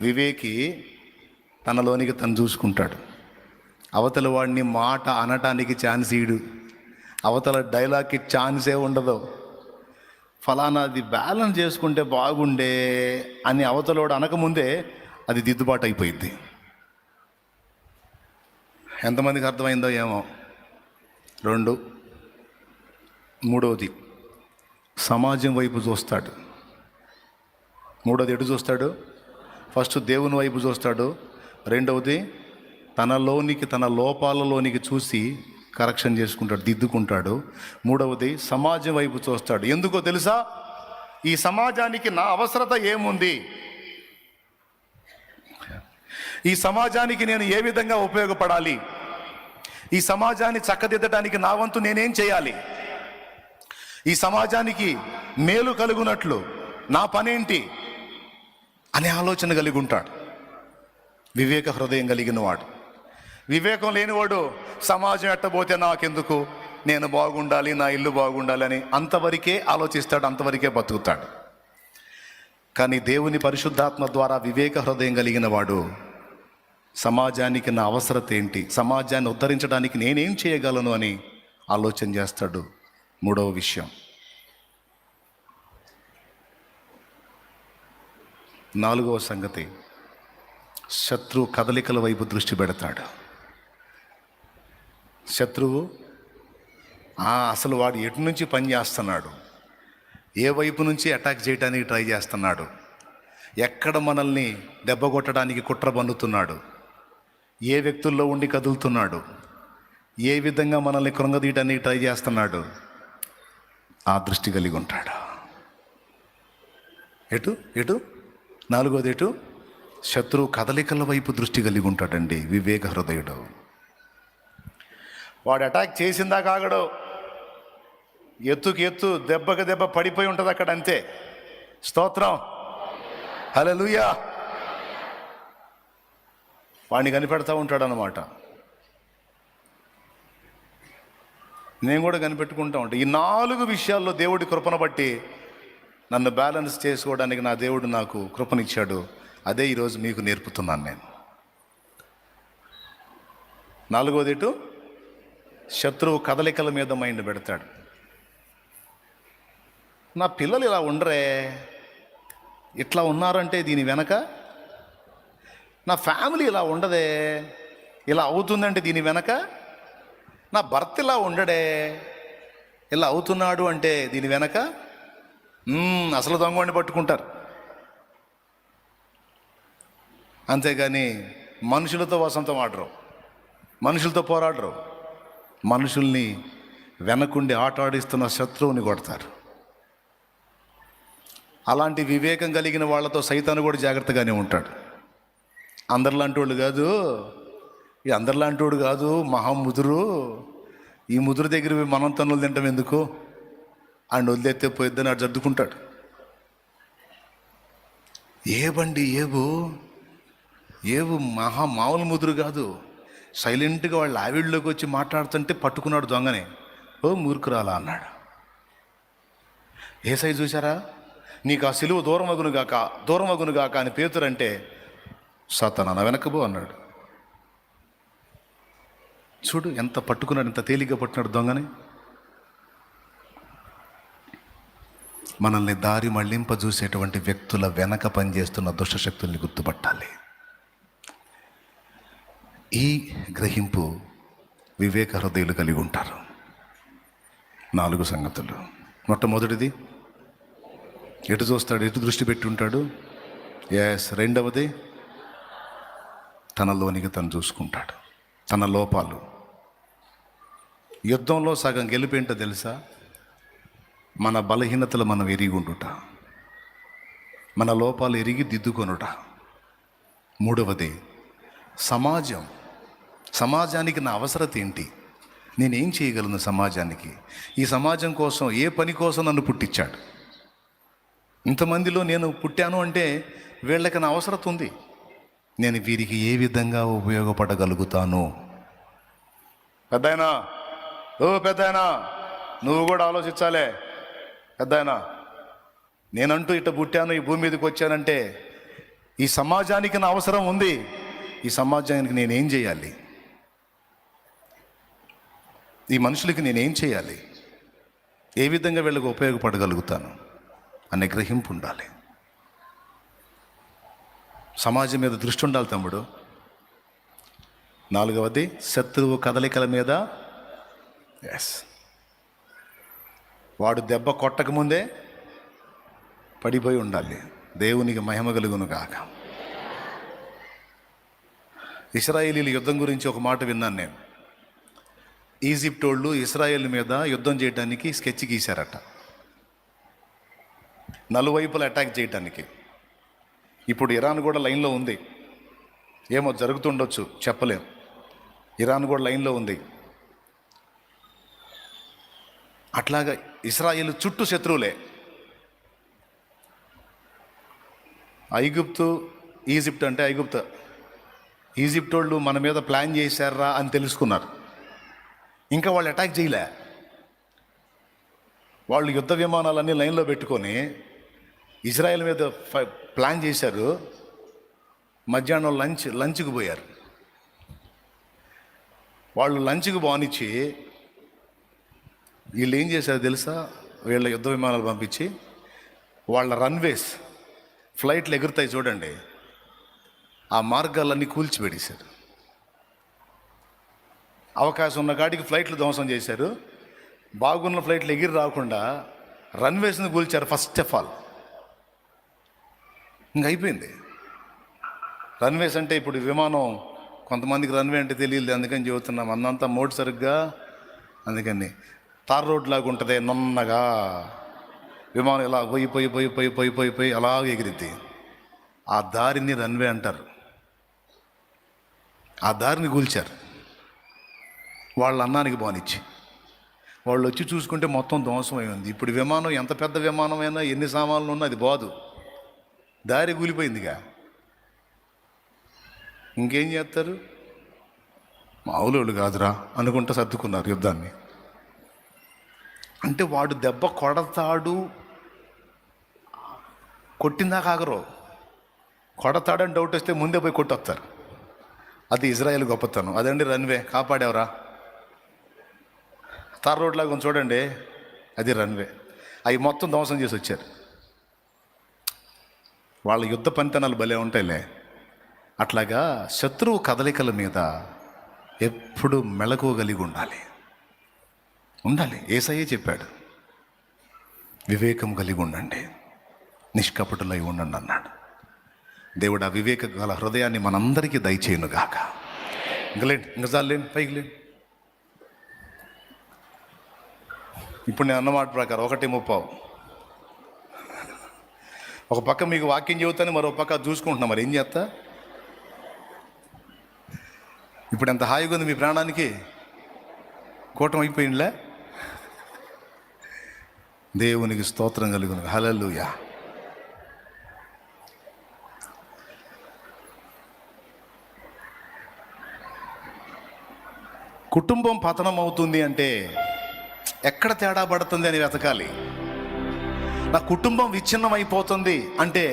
వివేకి తనలోనికి తను చూసుకుంటాడు. అవతల వాడిని మాట అనటానికి ఛాన్స్ ఇడు అవతల డైలాగ్కి ఛాన్సే ఉండదు. ఫలానాది బ్యాలెన్స్ చేసుకుంటే బాగుండే అని అవతలోడు అనకముందే అది దిద్దుబాటు అయిపోయింది ఎంతమందికి అర్థమైందో ఏమో. రెండు. మూడవది సమాజం వైపు చూస్తాడు. మూడోది ఎటు చూస్తాడు? ఫస్ట్ దేవుని వైపు చూస్తాడు. రెండవది తనలోనికి తన లోపాలలోనికి చూసి కరెక్షన్ చేసుకుంటాడు దిద్దుకుంటాడు. మూడవది సమాజం వైపు చూస్తాడు. ఎందుకో తెలుసా? ఈ సమాజానికి నా అవసరత ఏముంది? ఈ సమాజానికి నేను ఏ విధంగా ఉపయోగపడాలి? ఈ సమాజాన్ని చక్కదిద్దడానికి నా వంతు నేనేం చేయాలి? ఈ సమాజానికి మేలు కలుగునట్లు నా పనేంటి? అనే ఆలోచన కలిగి ఉంటాడు. వివేక హృదయం కలిగిన వాడు వివేకం లేనివాడు సమాజం ఎట్టబోతే నాకెందుకు? నేను బాగుండాలి నా ఇల్లు బాగుండాలి అని అంతవరకే ఆలోచిస్తాడు అంతవరకే బతుకుతాడు. కానీ దేవుని పరిశుద్ధాత్మ ద్వారా వివేక హృదయం కలిగిన వాడు సమాజానికి నా అవసరత ఏంటి? సమాజాన్ని ఉద్ధరించడానికి నేనేం చేయగలను అని ఆలోచన చేస్తాడు. మూడవ విషయం. నాలుగవ సంగతి శత్రువు కదలికల వైపు దృష్టి పెడతాడు. శత్రువు అసలు వాడు ఎటు నుంచి పని చేస్తున్నాడు? ఏ వైపు నుంచి అటాక్ చేయడానికి ట్రై చేస్తున్నాడు? ఎక్కడ మనల్ని దెబ్బ కొట్టడానికి కుట్ర పన్నుతున్నాడు? ఏ వ్యక్తుల్లో ఉండి కదులుతున్నాడు? ఏ విధంగా మనల్ని కృంగదీయడానికి ట్రై చేస్తున్నాడు? ఆ దృష్టి కలిగి ఉంటాడు. ఎటు? ఎటు? నాలుగోది ఎటు శత్రువు కదలికల వైపు దృష్టి కలిగి ఉంటాడండి వివేక హృదయుడు. వాడు అటాక్ చేసిందా కాగడు ఎత్తుకి ఎత్తు దెబ్బకి దెబ్బ పడిపోయి ఉంటుంది అక్కడ అంతే. స్తోత్రం. హల్లెలూయా. వాడిని కనిపెడతా ఉంటాడు అనమాట నేను కూడా కనిపెట్టుకుంటా ఉంటా. ఈ నాలుగు విషయాల్లో దేవుడి కృపను బట్టి నన్ను బ్యాలెన్స్ చేసుకోవడానికి నా దేవుడు నాకు కృపనిచ్చాడు. అదే ఈరోజు మీకు నేర్పుతున్నాను నేను. నాలుగోది ఇటు శత్రువు కదలికల మీద మైండ్ పెడతాడు. నా పిల్లలు ఇలా ఉండరే. ఇట్లా ఉన్నారంటే దీని వెనక నా ఫ్యామిలీ ఇలా ఉండదే. ఇలా అవుతుందంటే దీని వెనక నా భర్త ఇలా ఉండడే. ఇలా అవుతున్నాడు అంటే దీని వెనక అసలు దొంగవాడిని పట్టుకుంటారు. అంతేగాని మనుషులతో వసంతం ఆడరు. మనుషులతో పోరాడరు. మనుషుల్ని వెనకుండి ఆట ఆడిస్తున్న శత్రువుని కొడతారు. అలాంటి వివేకం కలిగిన వాళ్ళతో సైతాను కూడా జాగ్రత్తగానే ఉంటాడు. అందరిలాంటి వాళ్ళు కాదు ఈ అందరిలాంటి వాడు కాదు మహా ముదురు. ఈ ముదురు దగ్గర మనం తన్నులు తింటాం ఎందుకు? ఆయన వదిలేస్తే పోయిద్దని ఆడు సర్దుకుంటాడు. ఏ బండి ఏవు ఏవు మహా మామూలు ముదురు కాదు. సైలెంట్గా వాళ్ళు ఆవిడలోకి వచ్చి మాట్లాడుతుంటే పట్టుకున్నాడు దొంగనే. ఓ మూర్ఖురాలా అన్నాడు. ఏ సైజు చూసారా నీకు ఆ సిలువ దూరమగును గాక దూరమగును గాక అని పేతురంటే సతనన వెనకబో అన్నాడు. చూడు ఎంత పట్టుకున్నాడు ఎంత తేలిగ్గా పట్టినాడు దొంగని. మనల్ని దారి మళ్ళింప చూసేటువంటి వ్యక్తుల వెనక పనిచేస్తున్న దుష్టశక్తుల్ని గుర్తుపట్టాలి. ఈ గ్రహింపు వివేక హృదయులు కలిగి ఉంటారు. నాలుగు సంగతులు. మొట్టమొదటిది ఎటు చూస్తాడు ఎటు దృష్టి పెట్టి ఉంటాడు? ఎస్ రెండవది తనలోనికి తను చూసుకుంటాడు. తన లోపాలు. యుద్ధంలో సగం గెలిపేంటో తెలుసా? మన బలహీనతలు మనం ఎరిగి ఉండుట. మన లోపాలు ఎరిగి దిద్దుకొనుట. మూడవది సమాజం. సమాజానికి నా అవసరత ఏంటి? నేనేం చేయగలను సమాజానికి? ఈ సమాజం కోసం ఏ పని కోసం నన్ను పుట్టించాడు? ఇంతమందిలో నేను పుట్టాను అంటే వీళ్ళకి నా అవసరత ఉంది. నేను వీరికి ఏ విధంగా ఉపయోగపడగలుగుతాను? పెద్దాయనా ఓ పెద్దాయనా నువ్వు కూడా ఆలోచించాలే. పెద్దాయనా నేనంటూ ఇట్ట పుట్టాను ఈ భూమి మీదకి వచ్చానంటే ఈ సమాజానికి నా అవసరం ఉంది. ఈ సమాజానికి నేనేం చేయాలి? ఈ మనుషులకి నేనేం చేయాలి? ఏ విధంగా వీళ్ళకి ఉపయోగపడగలుగుతాను అనే గ్రహింపు ఉండాలి. సమాజం మీద దృష్టి ఉండాలి తమ్ముడు. నాలుగవది శత్రువు కదలికల మీద ఎస్ వాడు దెబ్బ కొట్టకముందే పడిపోయి ఉండాలి. దేవునికి మహిమ కలుగును కాక ఇస్రాయేలీల యుద్ధం గురించి ఒక మాట విన్నాను నేను. ఈజిప్ట్ వాళ్ళు ఇస్రాయేల్ మీద యుద్ధం చేయడానికి స్కెచ్ గీశారట. నలువైపుల అటాక్ చేయడానికి ఇప్పుడు ఇరాన్ కూడా లైన్లో ఉంది. ఏమో జరుగుతుండొచ్చు చెప్పలేం. ఇరాన్ కూడా లైన్లో ఉంది. అట్లాగా ఇస్రాయేల్ చుట్టూ శత్రువులే. ఐగుప్తు ఈజిప్ట్ అంటే ఐగుప్తు. ఈజిప్ట్ వాళ్ళు మన మీద ప్లాన్ చేశారా అని తెలుసుకున్నారు. ఇంకా వాళ్ళు అటాక్ చేయలే. వాళ్ళు యుద్ధ విమానాలన్నీ లైన్లో పెట్టుకొని ఇజ్రాయెల్ మీద ప్లాన్ చేశారు. మధ్యాహ్నం లంచ్ లంచ్కి పోయారు. వాళ్ళు లంచ్కి బానిచ్చి వీళ్ళు ఏం చేశారు తెలుసా? వీళ్ళ యుద్ధ విమానాలు పంపించి వాళ్ళ రన్వేస్ ఫ్లైట్లు ఎగురుతాయి చూడండి. ఆ మార్గాలన్నీ కూల్చిపెట్టేశారు అవకాశం ఉన్న కాడికి ఫ్లైట్లు ధ్వంసం చేశారు. బాగున్న ఫ్లైట్లు ఎగిరి రాకుండా రన్వేస్ని కూల్చారు ఫస్ట్ ఆఫ్ ఆల్. ఇంక అయిపోయింది. రన్వేస్ అంటే ఇప్పుడు విమానం కొంతమందికి రన్వే అంటే తెలియదు అందుకని చెబుతున్నాం. అన్నంతా మోడ్ సరిగ్గా అందుకని. తార్ రోడ్ లాగా ఉంటుంది నున్నగా. విమానం ఇలా పోయి పోయి పోయి పోయి పోయి పోయి పోయి అలాగ ఎగిరిద్ది. ఆ దారిని రన్వే అంటారు. ఆ దారిని కూల్చారు. వాళ్ళ అన్నానికి బానిచ్చి. వాళ్ళు వచ్చి చూసుకుంటే మొత్తం ధ్వంసమై ఉంది. ఇప్పుడు విమానం ఎంత పెద్ద విమానమైనా ఎన్ని సామాన్లు ఉన్నా అది బాదు. దారి కూలిపోయిందిగా. ఇంకేం చేస్తారు? మామూలు కాదురా అనుకుంటా సర్దుకున్నారు యుద్ధాన్ని. అంటే వాడు దెబ్బ కొడతాడు. కొట్టిందాక ఆగరు కొడతాడని డౌట్ వస్తే ముందే పోయి కొట్టొస్తారు అది ఇజ్రాయెల్ గొప్పతనం. అదండి రన్వే కాపాడేవరా. తార్ రోడ్ లాగా ఉంది చూడండి. అది రన్వే అవి మొత్తం ధ్వంసం చేసి వచ్చారు. వాళ్ళ యుద్ధ పనితనాలు భలే ఉంటాయిలే. అట్లాగా శత్రువు కదలికల మీద ఎప్పుడు మెళకువ కలిగి ఉండాలి. ఉండాలి. ఏసయ్యే చెప్పాడు. వివేకం కలిగి ఉండండి. నిష్కపటులై ఉండండి అన్నాడు. దేవుడు ఆ వివేక గల హృదయాన్ని మనందరికీ దయచేయను గాక ఇంకలేండి ఇంకా చాలేండి పైకి లేండి. ఇప్పుడు నేను అన్నమాట ప్రకారం ఒకటి ముప్పావు. ఒక పక్క మీకు వాక్యం చెబుతాను మరో పక్క చూసుకుంటున్నా మరి ఏం చేస్తా? ఇప్పుడు ఎంత హాయిగా ఉంది మీ ప్రాణానికి? కూటం అయిపోయిందిలే? దేవునికి స్తోత్రం కలుగును. హలలుయా కుటుంబం పతనం అవుతుంది అంటే ఎక్కడ తేడా పడుతుంది అని వెతకాలి. నా కుటుంబం విచ్ఛిన్నం అయిపోతుంది అంటే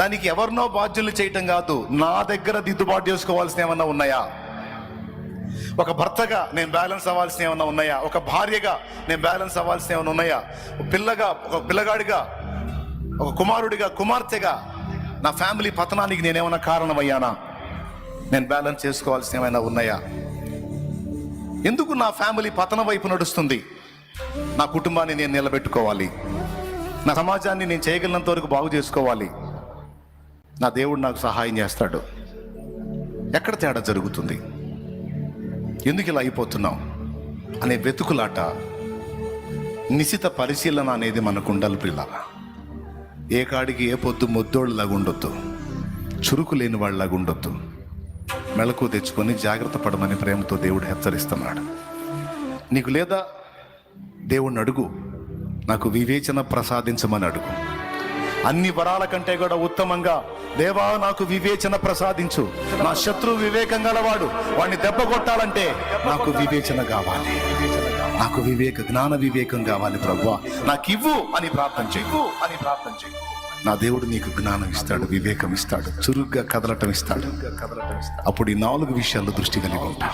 దానికి ఎవరినో బాధ్యులు చేయటం కాదు నా దగ్గర దిద్దుబాటు చేసుకోవాల్సిన ఏమన్నా ఉన్నాయా? ఒక భర్తగా నేను బ్యాలెన్స్ అవ్వాల్సిన ఏమైనా ఉన్నాయా? ఒక భార్యగా నేను బ్యాలెన్స్ అవ్వాల్సిన ఏమైనా ఉన్నాయా? ఒక పిల్లగా ఒక పిల్లగాడిగా ఒక కుమారుడిగా కుమార్తెగా నా ఫ్యామిలీ పతనానికి నేనేమైనా కారణమయ్యానా? నేను బ్యాలెన్స్ చేసుకోవాల్సిన ఏమైనా ఉన్నాయా? ఎందుకు నా ఫ్యామిలీ పతనం వైపు నడుస్తుంది? నా కుటుంబాన్ని నేను నిలబెట్టుకోవాలి. నా సమాజాన్ని నేను చేయగలిగినంత వరకు బాగు చేసుకోవాలి. నా దేవుడు నాకు సహాయం చేస్తాడు. ఎక్కడ తేడా జరుగుతుంది? ఎందుకు ఇలా అయిపోతున్నాం అనే వెతుకులాట నిశిత పరిశీలన అనేది మనకు ఉండాలి పిల్లల ఏ కాడికి ఏ పొద్దు మొద్దోళ్ళలాగా ఉండొద్దు. చురుకు లేని వాళ్ళలాగా ఉండొద్దు. మెళకు తెచ్చుకొని జాగ్రత్త పడమని ప్రేమతో దేవుడు హెచ్చరిస్తున్నాడు. నీకు లేదా? దేవుణ్ణి అడుగు. నాకు వివేచన ప్రసాదించమని అడుగు. అన్ని వరాల కంటే కూడా ఉత్తమంగా దేవా నాకు వివేచన ప్రసాదించు. నా శత్రువు వివేకం గలవాడు. వాడిని దెబ్బ కొట్టాలంటే నాకు వివేచన కావాలి. నాకు వివేక జ్ఞాన వివేకం కావాలి ప్రభు నాకు ఇవ్వు అని ప్రార్థన చెయ్యి అని ప్రార్థన చెయ్యి నా దేవుడు నీకు జ్ఞానం ఇస్తాడు వివేకం ఇస్తాడు. చురుగ్గా కదలటం ఇస్తాడు. అప్పుడు ఈ నాలుగు విషయాల్లో దృష్టి కలిగి ఉంటా.